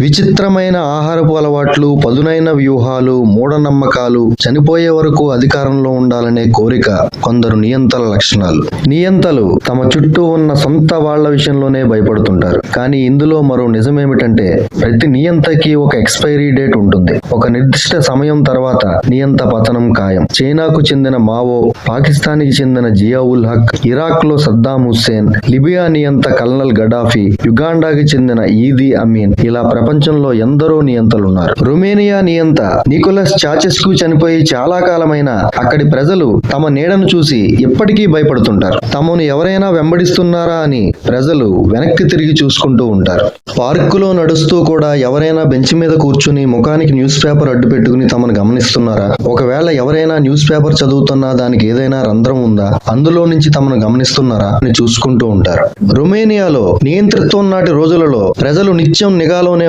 విచిత్రమైన ఆహారపు అలవాట్లు పదునైన వ్యూహాలు మూఢనమ్మకాలు చనిపోయే వరకు అధికారంలో ఉండాలనే కోరిక కొందరు నియంతల లక్షణాలు. నియంతలు తమ చుట్టూ ఉన్న సొంత వాళ్ళ విషయంలోనే భయపడుతుంటారు. కానీ ఇందులో మరో నిజమేమిటంటే ప్రతి నియంతకి ఒక ఎక్స్పైరీ డేట్ ఉంటుంది. ఒక నిర్దిష్ట సమయం తర్వాత నియంత పతనం ఖాయం. చైనాకు చెందిన మావో పాకిస్తాన్కి చెందిన జియావుల్ హక్ ఇరాక్లో సద్దాం హుస్సేన్ లిబియా నియంత కల్నల్ గడాఫీ యుగాండాకి చెందిన ఈదీ అమీన్ ఇలా ప్రపంచంలో ఎందరో నియంతలున్నారు. రుమేనియా నియంత నికోలస్ చాచెస్కు చనిపోయి చాలా కాలమైన అక్కడి ప్రజలు తమ నీడను చూసి ఇప్పటికీ భయపడుతుంటారు. తమను ఎవరైనా వెంబడిస్తున్నారా అని ప్రజలు వెనక్కి తిరిగి చూసుకుంటూ ఉంటారు. పార్కులో నడుస్తూ కూడా ఎవరైనా బెంచ్ మీద కూర్చుని ముఖానికి న్యూస్ పేపర్ అడ్డు పెట్టుకుని తమను గమనిస్తున్నారా? ఒకవేళ ఎవరైనా న్యూస్ పేపర్ చదువుతున్నా దానికి ఏదైనా రంధ్రం ఉందా? అందులో నుంచి తమను గమనిస్తున్నారా అని చూసుకుంటూ ఉంటారు. రుమేనియాలో నియంతృత్వం నాటి రోజులలో ప్రజలు నిత్యం నిఘాలోనే